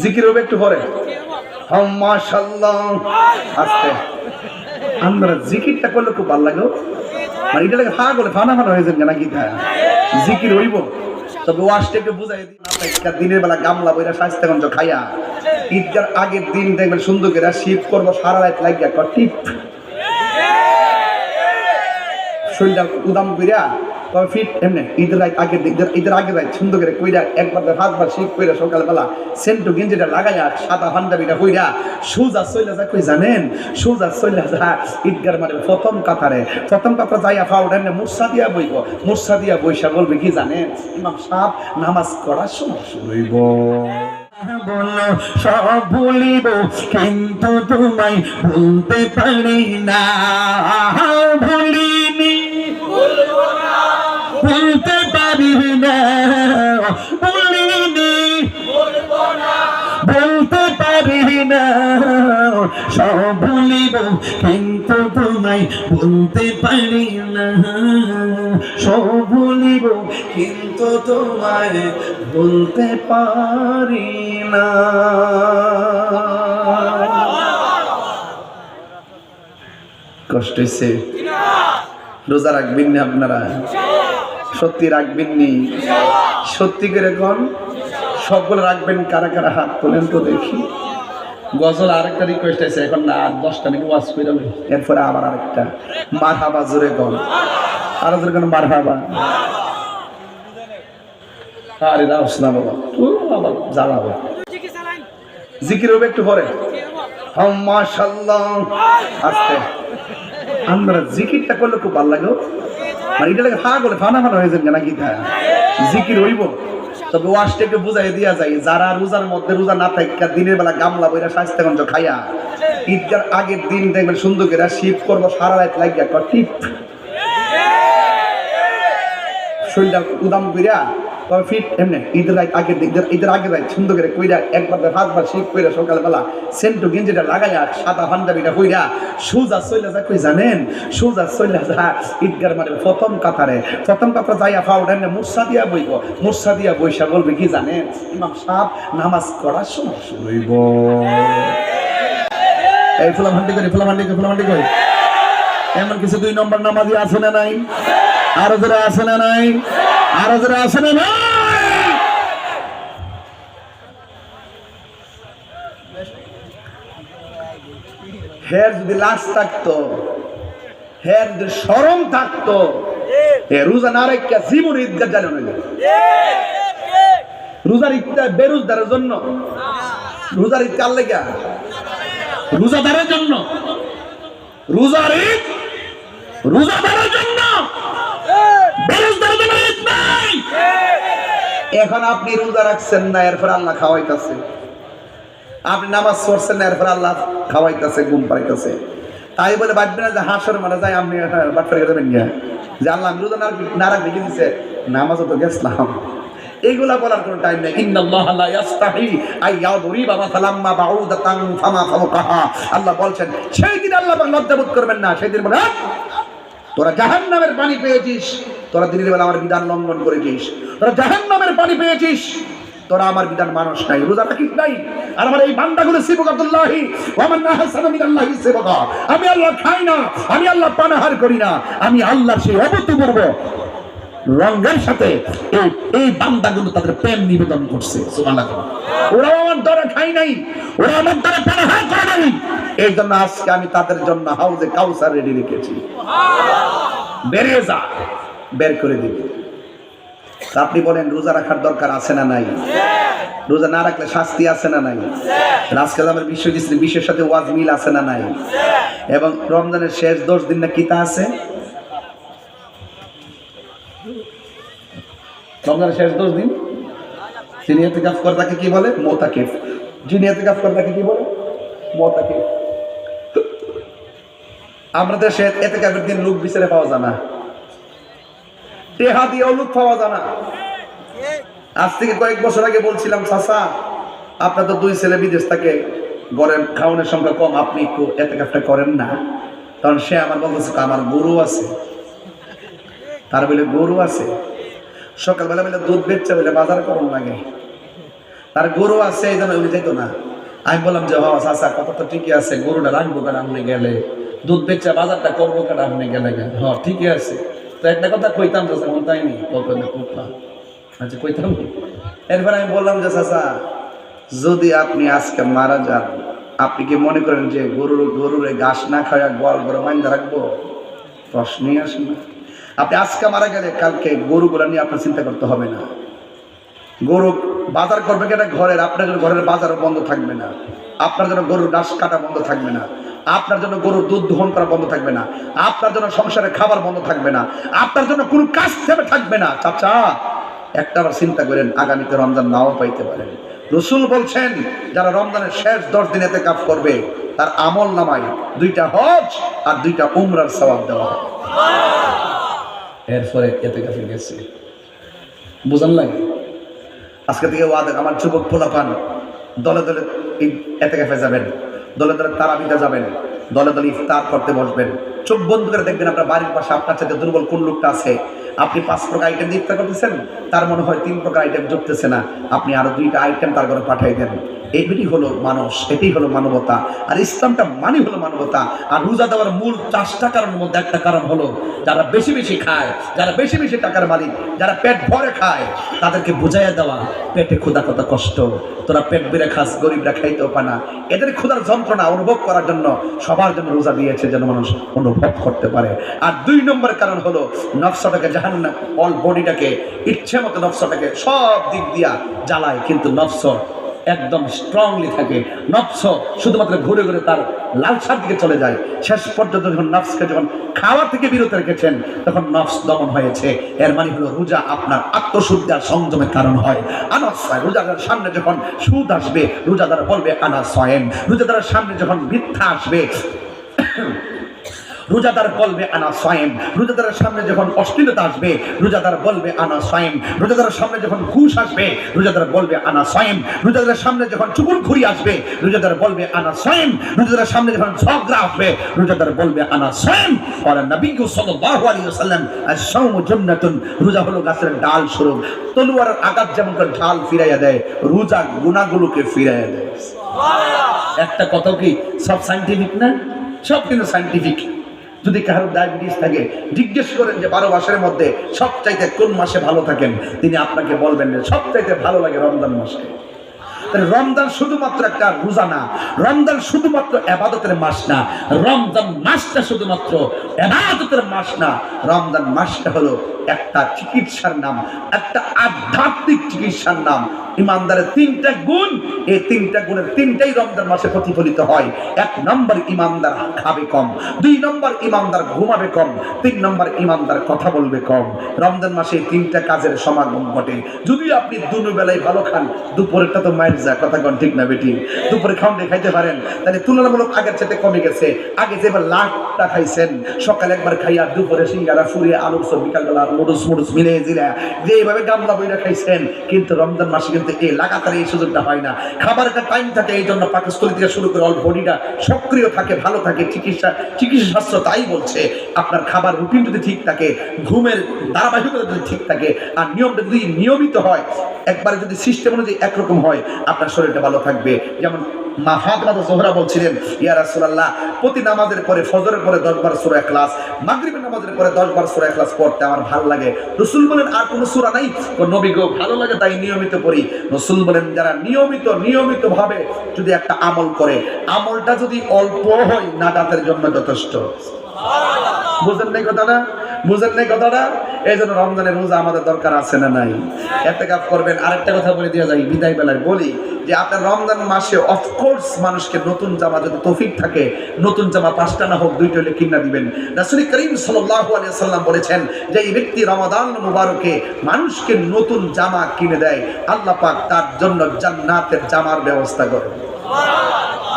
জিকির হবে একটু পরে। আমরা জিকিরটা করলে খুব ভালো লাগে মানে এটা লাগে করে ফানা ফানা হয়ে যান নাকি জিকির হইব। তবে ওয়াশটা একটু বুঝাই দিন দিনের বেলা গামলা বইরা স্বাস্থ্য গঞ্জ খাইয়া, ঈদগার আগের দিন দেখবেন করে শীত করব, সারা রাত লাগিয়া টিপ। শরীরটা উদাম কইরা তবে ফিট এমনি, ঈদের আগের ঈদের- ঈদের আগের রাত সুন্দর করে কইরা একবার পাঁচবার শীত কইরা সকালবেলা সেন্টু গেঞ্জিটা লাগাইয়া সাদা পাঞ্জাবিটা কইরা, সুজা চইলা যা কই জানেন? সুজা চইলা যা ঈদগার মানে প্রথম কাতারে। প্রথম কাতারে যাইয়া ফাউড এমনি মুরসা দিয়া বইব মুরসা দিয়া বইসা বলবে কি জানেন? ইমাম সাহেব নামাজ করার সময় শুরুইব বলো, সব ভুলিব, কিন্তু তোমায় ভুলতে পারি না। ভুলিনি ভুলিনি বলতে পারি না। সব ভুলিব কিন্তু তোমায় বলতে পারি না। সব ভুলিব কিন্তু তোমায় বলতে পারি না। কষ্ট হয়েছে রোজা রাখবেন না আপনারা? সত্যি রাখবেন নি? সত্যি করে কোন সবগুলো রাখবেন, কারা কারা হাত তোলেন তো দেখি। গজল আরেকটা রিকোয়েস্ট আছে, এখন না, আর দশটা নাকি ওয়াজ করে এরপরে আবার আরেকটা। মার হাবা জোরে কন। আরও জোরে কোন মার হাবা আরে রাউস না বাবা তুই বাবা জিকির হবে একটু পরে। মাশাল্লাহ আস্তে। আমরা জিকিরটা করলে খুব ভালো লাগে মানে এটা লাগে ফা করে ফানা ফানা হয়ে যাবে নাকি জিকির হইব। তবে ওয়াশটা বুঝাই দিয়া যায়, যারা রোজার মধ্যে রোজা না থাকে দিনের বেলা গামলা বইরা স্বাস্থ্যগঞ্জ খাইয়া ঈদগার আগের দিন দেখবেন সুন্দর করে শীত করব, সারা রাত লাগিয়া শরীরটা উদাম কইরা তবে ফিট এমনি, ঈদের আগের ঈদের- আগের সুন্দর করে কইরা একবার পাঁচবার শীত কইরা সকালবেলা সেন্টু গেঞ্জিটা লাগাইয়া সাদা পাঞ্জাবিটা কইরা সুজা চইলা যা, কই জানেন? সুজা চইলা যা, ঈদগার প্রথম কাতারে। প্রথম কাতারে যাইয়া দিয়া বইব। মুরসা দিয়া বইসা বলবে, কি জানেন? ইমাম সাহেব নামাজ করার সময় শুরুইব এই ফুলামান্ডি করি করি করি। এমন কিছু দুই নম্বর নামাজি আছে না নাই? আরও যারা আছে না নাই? আরও যারা আছে না হের যদি লাশ থাকতো, হের যদি সরম থাকতো, এ রোজা না রেখা জীবন ঈদগাহ জানে না রোজার ঈদটা বেরোজদারের জন্য। রোজার ঈদ কার লেগা? রোজাদারের জন্য। রোজার ঈদ রোজাদারের জন্য। নাই এখন আপনি রোজা রাখছেন না, এরপর আল্লাহ খাওয়াইতেছে। আপনি নামাজ পড়ছেন না, এরপর আল্লাহ খাওয়াইতেছে, ঘুম পাইতেছে তাই বলে বাঁচবে না যে হাসর মারা যায় আপনি বাটফারি করে দেবেন গিয়া যে আল্লাহ আমি রোজা না- রাখবে কি দিছে নামাজও তো গেছিলাম। এইগুলা বলার কোনো টাইম নেই। ইন্নাল্লাহ লা ইয়াস্তাহি আই ইয়াদরিবা মাসালাম মা বাউদাতান ফামা ফাওকাহা। আল্লাহ বলছেন, সেই দিন আল্লাহ পাক লজ্জাবোধ করবেন না। সেই দিন বলে "হাট! তোরা জাহান্নামের পানি পেয়েছিস। তোরা দিনের বেলা আমার বিধান লঙ্ঘন করেছিস। তোরা জাহান্নামের পানি পেয়েছিস। তোরা আমার বিধান মানুষ নাই, রোজা রাখিস নাই। আর আমার এই বান্দাগুলো শিবক আব্দুল্লাহি ওয়ামান নাহাসানা মিনাল্লাহি শিবকা আমি আল্লাহ খাই না, আমি আল্লাহ পানাহার করি না, আমি আল্লাহর সেই করব রঙের সাথে এই এই বান্দাগুলো তাদের প্রেম নিবেদন করছে ওরা আমার দ্বারা খাই নাই ওরা আমার দ্বারা পানাহার করে নাই। এই জন্য আজকে আমি তাদের জন্য হাউজে কাউসার রেডি রেখেছি। বেরিয়ে যা। বের করে দিবি। আপনি বলেন, রোজা রাখার দরকার আছে না নাই? রোজা না রাখলে শাস্তি আছে না নাই? আজকাল আমার বিশ্ব দিচ্ছি বিশ্বের সাথে ওয়াজ মিল আছে না নাই? এবং রমজানের শেষ দশ দিন না কিতা আছে? রমজানের শেষ দশ দিন? যিনি এতে কাজ করে তাকে কি বলে? মোতাকিফ। যিনি এতে কাজ করে তাকে কি বলে? মোতাকিফ। আমরা দেশে এতে কাজের দিন লোক বিচারে পাওয়া যায় না। টেহা দিয়েও লোক পাওয়া যায় না। আজ থেকে কয়েক বছর আগে বলছিলাম চাষা আপনার তো দুই ছেলে বিদেশ থাকে গড়ের খাওয়ানোর সংখ্যা কম, আপনি একটু এতে কাজটা করেন না। কারণ সে আমার বলতেছে, আমার গরু আছে। তার বলে, গরু আছে? সকালবেলা বলে, দুধ বেচছে বলে, বাজার করুন লাগে তার গরু আছে, এই জন্য উনি যেত না। আমি বললাম যে বাবা চাচা কত তো ঠিকই আছে, গরুটা রাখব কেন আপনি গেলে? দুধ বেচা বাজারটা করব কেন আপনি গেলে হ, ঠিকই আছে। তো একটা কথা কইতাম মন তাই কুটলা আচ্ছা কইতাম? এরপর আমি বললাম যে, চাচা, যদি আপনি আজকে মারা যান, আপনি কি মনে করেন যে গরুর গরুর ঘাস না খাওয়া গোয়াল গরু মাইন্দা রাখব? প্রশ্নই আসে না। আপনি আজকে মারা গেলে কালকে গরুগুলা নিয়ে আপনার চিন্তা করতে হবে না। গরু বাজার করবে কেনা? ঘরের, আপনার জন্য ঘরের বাজারও বন্ধ থাকবে না। আপনার জন্য গরুর ঘাস কাটা বন্ধ থাকবে না। আপনার জন্য গরুর দুধ দহন করা বন্ধ থাকবে না। আপনার জন্য সংসারে খাবার বন্ধ থাকবে না। আপনার জন্য কোনো কাজ থেমে থাকবে না। চাচা, একটা বার চিন্তা করেন, আগামীতে রমজান নাও পাইতে পারেন। রসুল বলছেন, যারা রমজানের শেষ দশ দিন এতে কাজ করবে, তার আমল নামায় দুইটা হজ আর দুইটা উমরার সবাব দেওয়া হয়। এরপরে এতে কাছে গেছে। বুঝান লাগে আজকে থেকে ওয়াদ, আমার যুবক পোলা পান দলে দলে এতে কাফে যাবেন। দলে দলে তারাবিতে যাবেন, দলে দলে ইফতার করতে বসবেন। চোখ বন্ধ করে দেখবেন আপনার বাড়ির পাশে আপনার সাথে দুর্বল কোন লোকটা আছে। আপনি পাঁচ প্রকার আইটেম দিয়ে ইফতার করতেছেন, তার মনে হয় তিন প্রকার আইটেম জুটতেছে না। আপনি আরও দুইটা আইটেম তার ঘরে পাঠিয়ে দেন। এইটি হলো মানুষ, এটি হলো মানবতা। আর ইসলামটা মানে হলো মানবতা। আর রোজা দেওয়ার মূল চারটা কারণের মধ্যে একটা কারণ হলো, যারা বেশি বেশি খায়, যারা বেশি বেশি টাকার মালিক, যারা পেট ভরে খায়, তাদেরকে বুঝাইয়া দেওয়া, পেটে ক্ষুধা কত কষ্ট। তোরা পেট বেড়ে খাস, গরিবরা খাইতেও পায় না। এদের ক্ষুধার যন্ত্রণা অনুভব করার জন্য সবার জন্য রোজা দিয়েছে যেন মানুষ অনুভব করতে পারে। আর দুই নম্বর কারণ হলো নকশাটাকে জাহান্ন অল বডিটাকে ইচ্ছে মতো নকশাটাকে সব দিক দিয়া জ্বালায়, কিন্তু নফস একদম স্ট্রংলি থাকে। নফস শুধুমাত্র ঘুরে ঘুরে তার লালসার দিকে চলে যায়। শেষ পর্যন্ত যখন নফসকে যখন খাওয়া থেকে বিরত রেখেছেন, তখন নফস দমন হয়েছে। এর মানে হলো রোজা আপনার আত্মশুদ্ধি আর সংযমের কারণ হয়। আনাসয় রোজাদার সামনে যখন সুদ আসবে, রোজাদার বলবে, আনা সয়েম রোজাদারের সামনে যখন মিথ্যা আসবে রোজাদার বলবে আনা সয়েম। রোজাদারের সামনে যখন অশ্লীলতা আসবে রোজাদার বলবে আনা সয়েম। রোজাদারের সামনে যখন ঘুষ আসবে রোজাদার বলবে আনা সয়েম। রোজাদারের সামনে যখন চুকুর খুরি আসবে রোজাদার বলবে আনা সয়েম। রোজাদারের সামনে যখন ঝগড়া আসবে রোজাদার বলবে আনা সয়েম। আর নবী সাল্লাল্লাহু আলাইহি ওয়াসাল্লাম আস-সাওমু জান্নাতুন। রোজা হলো গাছের ডাল স্বরূপ। তলোয়ারের আঘাত যেমন ঢাল ফিরাইয়া দেয় রোজা গুনাহগুলোকে ফিরাইয়া দেয়। একটা কথা কি সব সাইন্টিফিক না? সব কিন্তু সাইন্টিফিক যদি কারও ডায়াবেটিস থাকে, জিজ্ঞেস করেন যে বারো মাসের মধ্যে সবচাইতে কোন মাসে ভালো থাকেন? তিনি আপনাকে বলবেন যে সবচাইতে ভালো লাগে রমজান মাসে। রমজান শুধুমাত্র একটা রোজা না, রমজান শুধুমাত্র এবাদতের মাস না, রমজান মাসটা শুধুমাত্র এবাদতের মাস না, রমজান মাসটা হলো একটা চিকিৎসার নাম, একটা আধ্যাত্মিক চিকিৎসার নাম। ইমানদারের তিনটা গুণ, এই তিনটা গুণের তিনটাই রমজান মাসে প্রতিফলিত হয়। এক নম্বর ইমানদার খাবে কম, দুই নম্বর ইমানদার ঘুমাবে কম, তিন নম্বর ইমানদার কথা বলবে কম। রমজান মাসে তিনটা কাজের সমাগম ঘটে। যদি আপনি দুনো বেলায় ভালো খান, দুপুরেরটা তো মায়ের যা কথা কন ঠিক না বেটি। দুপুরে খাওয়ান খাইতে পারেন। তাহলে তুলনামূলক আগের চাইতে কমে গেছে। আগে যেবার লাখটা খাইছেন, সকালে একবার খাইয়া দুপুরে সিঙ্গারা ফুরিয়ে আলুর সব বিকালবেলা মুডুস মুডুস মিলে জিরা যে এইভাবে গামলা বইরা খাইছেন, কিন্তু রমজান মাসে কিন্তু এই লাগাতার এই সুযোগটা হয় না। খাবার একটা টাইম থাকে, এই জন্য পাকস্থলী থেকে শুরু করে অল বডিটা সক্রিয় থাকে, ভালো থাকে, চিকিৎসা চিকিৎসা শাস্ত্র তাই বলছে। আপনার খাবার রুটিন যদি ঠিক থাকে, ঘুমের ধারাবাহিকতা যদি ঠিক থাকে, আর নিয়মটা যদি নিয়মিত হয়, একবারে যদি সিস্টেম অনুযায়ী একরকম হয় আপনার শরীরটা ভালো থাকবে। যেমন মা ফাতেমা তো জোহরা বলছিলেন ইয়া রাসূলুল্লাহ প্রতি নামাজের পরে ফজরের পরে 10 বার সূরা ইখলাস মাগরিবের নামাজের পরে 10 বার সূরা ইখলাস পড়তে আমার ভালো লাগে। রাসূল বলেন আর কোনো সূরা নাই? তো নবী গো ভালো লাগে তাই নিয়মিত পড়ি। রাসূল বলেন যারা নিয়মিত নিয়মিত ভাবে যদি একটা আমল করে আমলটা যদি অল্প হয় নাজাতের জন্য যথেষ্ট। বুঝেন নাই কথাটা? বুঝেন নাই কথাটা? এই জন্য রমজানের রোজা আমাদের দরকার আছে না নাই? একটা কাপ করবেন। আরেকটা কথা বলে দিয়ে যাই, বিদায় বেলায় বলি যে আপনার রমজান মাসে অফকোর্স মানুষকে নতুন জামা যদি তৌফিক থাকে, নতুন জামা পাঁচটা না হোক, দুইটা হলে কিনা দিবেন। রাসূল করিম সাল্লাল্লাহু আলাইহি সাল্লাম বলেছেন যে এই ব্যক্তি রমাদান মুবারকে মানুষকে নতুন জামা কিনে দেয়। আল্লাহ পাক তার জন্য জান্নাতের জামার ব্যবস্থা করেন।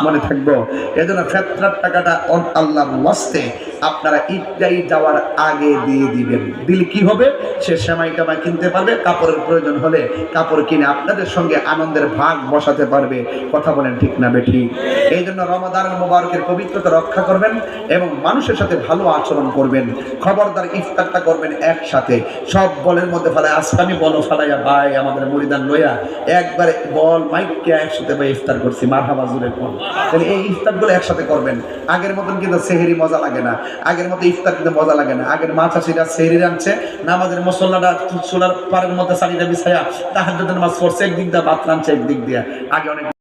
মনে থাকব। এজন্য ফেতরার টাকাটা অন- আল্লাহর ওয়াস্তে আপনারা ঈদগাই যাওয়ার আগে দিয়ে দিবেন। দিল কি হবে? সে সেমাই টামাই কিনতে পারবে, কাপড়ের প্রয়োজন হলে কাপড় কিনে আপনাদের সঙ্গে আনন্দের ভাগ বসাতে পারবে। কথা বলেন ঠিক না বেঠি? এই জন্য রমাদান মোবারকের পবিত্রতা রক্ষা করবেন এবং মানুষের সাথে ভালো আচরণ করবেন। খবরদার ইফতারটা করবেন একসাথে। সব বলের মধ্যে ফেলায় আসকানি বল ফেলাইয়া, ভাই, আমাদের মরিদান লইয়া একবারে বল মাইককে একসাথে ভাই ইফতার করছি। মারহাবা জুড়ে বল। তাহলে এই ইফতারগুলো একসাথে করবেন। আগের মতন কিন্তু সেহেরি মজা লাগে না। আগের মতো ইফতার কিন্তু মজা লাগে না। আগের মা চাষিরা সেহেরি রাঁধছে। নামাজের মশলাটা চুলার পাড়ের মধ্যে সারিটা বিছাইয়া তাহার নামাজ পড়ছে, একদিক দিয়ে ভাত রাঁধছে, একদিক দিয়ে। আগে অনেক